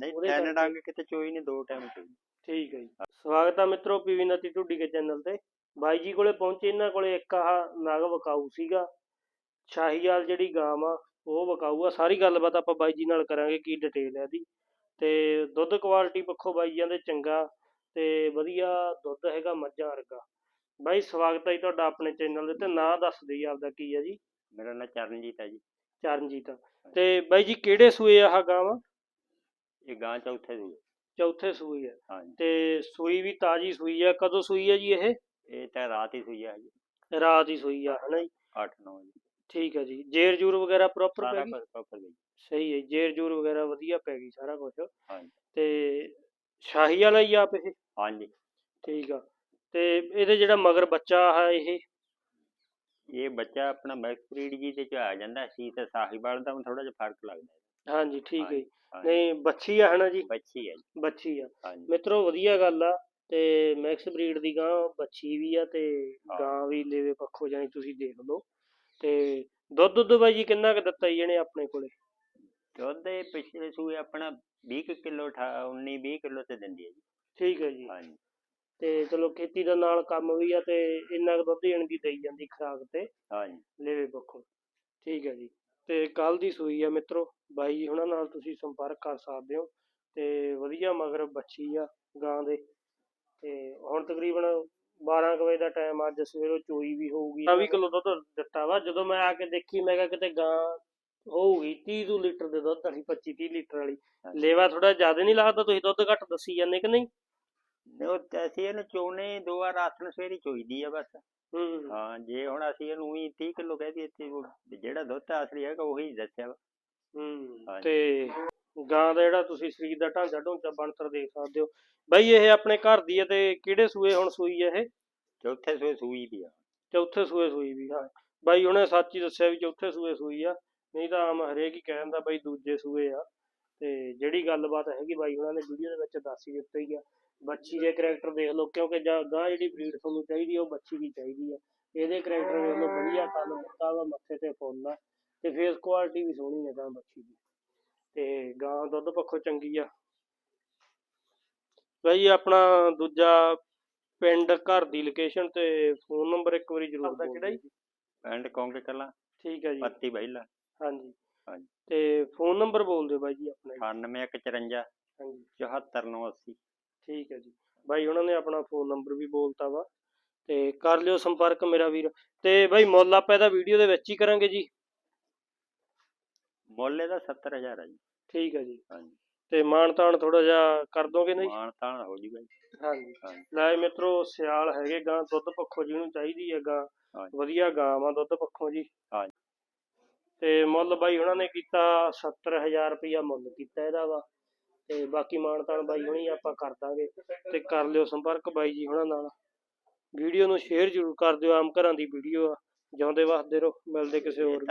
ਨਹੀਂ ਉਹਦੇ ਤਿੰਨ ਕਰਕੇ- ਡੰਗ ਕਿਤੇ ਚੋਈ ਨਹੀਂ ਦੋ ਟਾਈਮ ਚੋਈ ਠੀਕ ਹੈ ਜੀ। ਸਵਾਗਤ ਆ ਮਿੱਤਰੋ ਪੀਵੀ ਨਤੀ ਢੁੱਡੀ ਕੇ ਚੈਨਲ ਤੇ। ਬਾਈ ਜੀ ਕੋਲੇ ਪਹੁੰਚੇ ਇਹਨਾਂ ਕੋਲੇ ਇੱਕ ਆਹ ਨਗ ਵਕਾਊ ਸੀਗਾ। ਸ਼ਾਹੀਵਾਲ ਜਿਹੜੀ ਗਾਂ ਆ ਉਹ ਵਕਾਊ ਆ। ਸਾਰੀ ਗੱਲਬਾਤ ਆਪਾਂ ਬਾਈ ਜੀ ਨਾਲ ਕਰਾਂਗੇ ਕੀ ਡਿਟੇਲ ਹੈ ਇਹਦੀ। ਤੇ ਦੁੱਧ ਕੁਆਲਿਟੀ ਪੱਖੋਂ ਬਾਈ ਜਾਂਦੇ ਚੰਗਾ ਤੇ ਵਧੀਆ ਦੁੱਧ ਹੈਗਾ ਮੱਝਾਂ ਵਰਗਾ। ਬਾਈ ਸਵਾਗਤ ਹੈ ਜੀ ਤੁਹਾਡਾ ਆਪਣੇ ਚੈਨਲ ਦੇ ਤੇ ਨਾਂ ਦੱਸ ਦਿਓ ਜੀ ਆਪਦਾ ਕੀ ਹੈ ਜੀ। ਮੇਰਾ ਨਾਂ ਚਰਨਜੀਤ ਹੈ ਜੀ। ਚਰਨਜੀਤ ਤੇ ਬਾਈ ਜੀ ਕਿਹੜੇ ਸੂਏ ਆ ਆਹ ਗਾਂ ਵਾ ਇਹ ਗਾਂ ਚੌਥੇ ਦੀ ਹੈ। ਚੌਥੇ ਸੂਈ ਹਾਂਜੀ। ਤੇ ਸੂਈ ਵੀ ਤਾਜੀ ਸੂਈ ਆ। ਕਦੋਂ ਸੂਈ ਆ ਜੀ ਇਹ? ਇਹ ਤਾਂ ਰਾਤ ਹੀ ਸੂਈ ਹੈ ਜੀ ਰਾਤ ਹੀ ਸੂਈ ਆ ਹਨਾ ਜੀ? 8-9 ਜੀ ਠੀਕ ਹੈ ਜੀ। ਜੇਰ ਜੂਰ ਵਗੈਰਾ ਪ੍ਰੋਪਰ ਸਾਰਾ ਪੈ ਗਈ? ਕੁਝ ਪ੍ਰੋਪਰ ਗਈ ਸਹੀ ਹੈ ਜੇਰ ਜੂਰ ਵਗੈਰਾ ਵਧੀਆ ਪੈ ਗਈ ਸਾਰਾ ਕੁਝ ਹਾਂਜੀ। ਤੇ ਸ਼ਾਹੀ ਵਾਲਾ ਹੀ ਆਪ ਇਹ? ਹਾਂਜੀ। ਠੀਕ ਆ। ਤੇ ਇਹਦੇ ਜਿਹੜਾ ਮਗਰ ਬੱਚਾ ਹੈ ਇਹ? ਇਹ ਬੱਚਾ ਆਪਣਾ ਮੈਕਸ ਬਰੀਡ ਜੀ ਤੇ ਚ ਆ ਜਾਂਦਾ। ਸੀ ਤੇ ਸਾਹੀਵਾਲ ਦਾ ਥੋੜਾ ਜਿਹਾ ਫ਼ਰਕ ਲੱਗਦਾ। ਹੈ ਹਾਂਜੀ ਠੀਕ ਹੈ ਜੀ। ਹਾਂਜੀ। ਨਹੀਂ ਬੱਚੀ ਆ ਹਨਾ ਜੀ? ਬੱਚੀ ਹੈ ਜੀ। ਬੱਚੀ ਆ। ਹਾਂਜੀ। ਮਿੱਤਰੋ ਵਧੀਆ ਗੱਲ ਆ ਤੇ ਮੈਕਸ ਬਰੀਡ ਦੀ ਗਾਂ ਬੱਚੀ ਵੀ ਆ ਤੇ ਹਾਂ। ਗਾਂ ਵੀ ਲੇਵੇ ਪੱਖੋਂ ਜਾਨੀ ਤੁਸੀਂ ਦੇਖ ਲਓ। ਤੇ ਦੁੱਧ ਦੁੱਧ ਬਾਈ ਜੀ ਕਿੰਨਾ ਕੁ ਦਿੱਤਾ ਜੀ ਇਹਨੇ ਆਪਣੇ ਕੋਲੇ? ਦੁੱਧ ਇਹ ਪਿਛਲੇ ਸੂਏ ਆਪਣਾ 20 ਕਿਲੋ 19 20 ਕਿਲੋ ਤੇ ਦਿੰਦੀ ਹੈ ਜੀ। ਠੀਕ ਹੈ ਜੀ। ਹਾਂਜੀ। ਤੇ ਚਲੋ ਖੇਤੀ ਦਾ ਨਾਲ ਕੰਮ ਵੀ ਆ ਤੇ ਇੰਨਾ ਕੁ ਦੁੱਧ ਦੇਣ ਦੀ ਦੇਈ ਜਾਂਦੀ ਖਰਾਕ ਤੇ ਹਾਂਜੀ। ਲੇਵੇ ਪੱਖੋਂ। ਠੀਕ ਹੈ ਜੀ। ਤੇ ਕੱਲ ਦੀ ਸੂਈ ਆ ਮਿੱਤਰੋ ਬਾਈ ਜੀ ਹੁਣਾਂ ਨਾਲ ਤੁਸੀਂ ਸੰਪਰਕ ਕਰ ਸਕਦੇ ਹੋ ਤੇ ਵਧੀਆ ਮਗਰ ਬੱਚੀ ਆ ਗਾਂ ਦੇ ਤੇ ਹੁਣ ਤਕਰੀਬਨ 12 ਕੁ ਵਜੇ ਦਾ ਟਾਈਮ ਅੱਜ ਸਵੇਰੋਂ ਚੋਈ ਵੀ ਹੋਊਗੀ। 20 ਕਿਲੋ ਦੁੱਧ ਦਿੱਤਾ ਵਾ ਜਦੋਂ ਮੈਂ ਆ ਕੇ ਦੇਖੀ ਮੈਂ ਕਿਹਾ ਕਿਤੇ ਗਾਂ ਹੋਊਗੀ 30 ਤੋਂ ਲੀਟਰ ਦੇ ਦੁੱਧ ਵਾਲੀ 25 30 ਲੀਟਰ ਵਾਲੀ। ਲੇਵਾ ਥੋੜਾ ਜ਼ਿਆਦਾ ਨਹੀਂ ਲੱਗਦਾ ਤੁਸੀਂ ਦੁੱਧ ਘੱਟ ਦੱਸੀ ਜਾਂਦੇ ਕਿ ਨਹੀਂ, ਉਹ ਅਸੀਂ ਇਹਨੂੰ ਚੋਣੇ ਦੋ ਵਾਰ ਆਥਣ ਸਵੇਰੀ ਚੋਈਦੀ ਆ ਬਸ। ਹੂੰ। ਹਾਂ ਜੇ ਹੁਣ ਅਸੀਂ ਇਹਨੂੰ ਹੀ 30 ਕਿਲੋ ਕਹਿ ਦਈਏ ਤੇ ਉਹ ਜਿਹੜਾ ਦੁੱਧ ਅਸਲੀ ਹੈਗਾ ਉਹੀ ਦੱਸਿਆ ਵਾ। ਹੂੰ ਹਾਂਜੀ। ਤੇ ਗਾਂ ਦਾ ਜਿਹੜਾ ਤੁਸੀਂ ਸਰੀਰ ਦਾ ਢਾਂਚਾ ਢੂੰਚਾ ਬਣਤਰ ਦੇਖ ਸਕਦੇ ਹੋ। ਬਈ ਇਹ ਆਪਣੇ ਘਰ ਦੀ ਹੈ ਤੇ ਕਿਹੜੇ ਸੂਏ ਹੁਣ ਸੂਈ ਹੈ ਇਹ? ਚੌਥੇ ਸੂਏ ਸੂਈ ਦੀ ਆ। ਚੌਥੇ ਸੂਏ ਸੂਈ ਵੀ ਹਾਂ। ਬਾਈ ਉਹਨੇ ਸੱਚ ਹੀ ਦੱਸਿਆ ਵੀ ਚੌਥੇ ਸੂਏ ਸੂਈ ਆ ਨਹੀਂ ਤਾਂ ਆਮ ਹਰੇਕ ਹੀ ਕਹਿ ਦਿੰਦਾ ਬਾਈ ਦੂਜੇ ਸੂਏ ਆ। ਤੇ ਜਿਹੜੀ ਗੱਲਬਾਤ ਹੈਗੀ ਬਾਈ ਉਹਨਾਂ ਨੇ ਵੀਡੀਓ ਦੇ ਵਿੱਚ ਦੱਸ ਹੀ ਦਿੱਤਾ ਹੀ ਆ। ਬੱਚੀ ਦੇ ਕਰੈਕਟਰ ਦੇਖ ਲਓ ਕਿਉਂਕਿ ਜਾਂ ਗਾਂ ਜਿਹੜੀ ਬਰੀਡ ਤੁਹਾਨੂੰ ਚਾਹੀਦੀ ਆ ਉਹ ਬੱਚੀ ਦੀ ਚਾਹੀਦੀ ਆ। ਇਹਦੇ ਕਰੈਕਟਰ ਦੇਖ ਲਓ ਵਧੀਆ ਕੰਨ ਮੁੱਕਾ ਵਾ ਮੱਥੇ ਤੇ ਫੁੱਲ ਆ ਤੇ ਫੇਸ ਕੁਆਲਿਟੀ ਵੀ ਸੋਹਣੀ ਹੈ ਗਾਂ ਬੱਚੀ ਦੀ। ਤੇ ਗਾਂ ਦੁੱਧ ਪੱਖੋਂ ਚੰਗੀ ਆ। ਬਾਈ ਆਪਣਾ ਦੂਜਾ ਪਿੰਡ ਘਰ ਦੀ ਲੋਕੇਸ਼ਨ ਤੇ ਫੋਨ ਨੰਬਰ ਇੱਕ ਵਾਰੀ ਜ਼ਰੂਰ ਬੋਲ ਕਿਹੜਾ ਜੀ? ਪਿੰਡ ਕੌਂਕੇ ਕਲਾਂ ਠੀਕ ਹੈ ਜੀ। ਪੱਤੀ ਬਹਿਲਾ। ਹਾਂਜੀ। ਹਾਂਜੀ। ਤੇ ਫੋਨ ਨੰਬਰ ਬੋਲ ਦਿਓ ਬਾਈ ਜੀ ਆਪਣਾ ਜੀ। 9154 ਹਾਂਜੀ। 74980 ਠੀਕ ਹੈ ਜੀ। ਬਾਈ ਉਹਨਾਂ ਨੇ ਆਪਣਾ ਫੋਨ ਨੰਬਰ ਵੀ ਬੋਲਤਾ ਵਾ। ਤੇ ਕਰ ਲਿਓ ਸੰਪਰਕ ਮੇਰਾ ਵੀਰ। ਤੇ ਬਾਈ ਮੁੱਲ ਆਪਾਂ ਇਹਦਾ ਵੀਡੀਓ ਦੇ ਵਿੱਚ ਹੀ ਕਰਾਂਗੇ ਜੀ। ਮੁੱਲ ਇਹਦਾ 70000 ਆ ਜੀ। ਠੀਕ ਹੈ ਜੀ। ਹਾਂਜੀ। ਤੇ ਮਾਣ ਤਾਣ ਥੋੜਾ ਜਿਹਾ ਕਰ ਦੋਗੇ ਨਹੀਂ ਮਾਨ ਤਾਨ ਹੋ ਜੂਗਾ ਜੀ। ਹਾਂਜੀ। ਹਾਂਜੀ। ਲੈ ਮਿੱਤਰੋ ਸਿਆਲ ਹੈਗੇ ਗਾਂ ਦੁੱਧ ਪੱਖੋਂ ਜਿਹਨੂੰ ਚਾਹੀਦੀ ਹੈ ਗਾਂ। ਹਾਂਜੀ। ਵਧੀਆ ਗਾਂ ਵਾ ਦੁੱਧ ਪੱਖੋਂ ਜੀ। ਹਾਂਜੀ। ਤੇ ਮੁੱਲ ਬਾਈ ਉਹਨਾਂ ਨੇ ਕੀਤਾ 70000 ਰੁਪਇਆ ਮੁੱਲ ਕੀਤਾ ਇਹਦਾ ਵਾ। ਤੇ ਬਾਕੀ ਮਾਣ ਤਾਣ ਬਾਈ ਹੁਣੀ ਆਪਾਂ ਕਰ ਦਾਂਗੇ। ਤੇ ਕਰ ਲਿਓ ਸੰਪਰਕ ਬਾਈ ਜੀ ਹੁਣਾਂ ਨਾਲ। ਵੀਡੀਓ ਨੂੰ ਸ਼ੇਅਰ ਜ਼ਰੂਰ ਕਰ ਦਿਓ ਆਮ ਘਰਾਂ ਦੀ ਵੀਡੀਓ ਆ। ਜਿਉਂਦੇ ਵਸਦੇ ਰਹੋ। ਮਿਲਦੇ ਕਿਸੇ ਹੋਰ